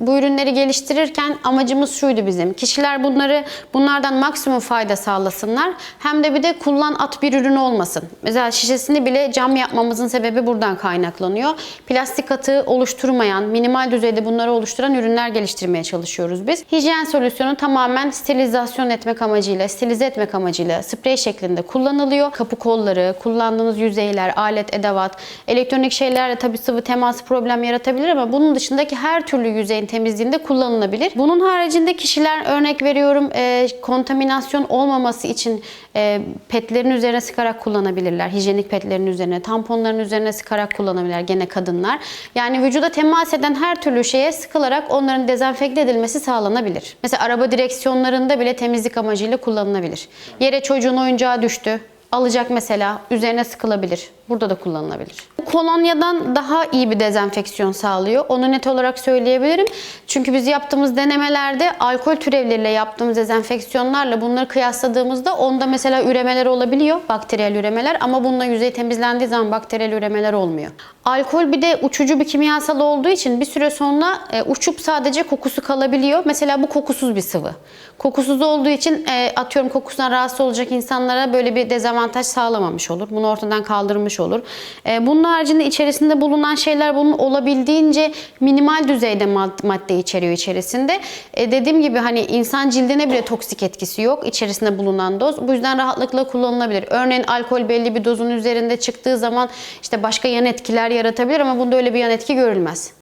Bu ürünleri geliştirirken amacımız şuydu bizim. Kişiler bunları bunlardan maksimum fayda sağlasınlar. Hem de bir de kullan at bir ürün olmasın. Mesela şişesini bile cam yapmamızın sebebi buradan kaynaklanıyor. Plastik atığı oluşturmayan, minimal düzeyde bunları oluşturan ürünler geliştirmeye çalışıyoruz biz. Hijyen solüsyonu tamamen sterilizasyon etmek amacıyla, sterilize etmek amacıyla sprey şeklinde kullanılıyor. Kapı kolları, kullandığınız yüzeyler, alet, edevat, elektronik şeylerle tabii sıvı teması problem yaratabilir ama bunun dışındaki her türlü yüzeyin temizliğinde kullanılabilir. Bunun haricinde kişiler örnek veriyorum e, kontaminasyon olmaması için e, petlerin üzerine sıkarak kullanabilirler. Hijyenik petlerin üzerine, tamponların üzerine sıkarak kullanabilirler gene kadınlar. Yani vücuda temas eden her türlü şeye sıkılarak onların dezenfekte edilmesi sağlanabilir. Mesela araba direksiyonlarında bile temizlik amacıyla kullanılabilir. Yere çocuğun oyuncağı düştü. Alacak mesela üzerine sıkılabilir. Burada da kullanılabilir. Kolonyadan daha iyi bir dezenfeksiyon sağlıyor. Onu net olarak söyleyebilirim. Çünkü biz yaptığımız denemelerde alkol türevleriyle yaptığımız dezenfeksiyonlarla bunları kıyasladığımızda onda mesela üremeler olabiliyor. Bakteriyel üremeler ama bununla yüzey temizlendiği zaman bakteriyel üremeler olmuyor. Alkol bir de uçucu bir kimyasal olduğu için bir süre sonra e, uçup sadece kokusu kalabiliyor. Mesela bu kokusuz bir sıvı. Kokusuz olduğu için e, atıyorum kokusundan rahatsız olacak insanlara böyle bir dezavantaj sağlamamış olur. Bunu ortadan kaldırmış olur. E, bunun haricinde içerisinde bulunan şeyler bunun olabildiğince minimal düzeyde mad- madde içeriyor içerisinde. E, dediğim gibi hani insan cildine bile toksik etkisi yok içerisinde bulunan doz. Bu yüzden rahatlıkla kullanılabilir. Örneğin alkol belli bir dozun üzerinde çıktığı zaman işte başka yan etkiler yaratabilir ama bunda öyle bir yan etki görülmez.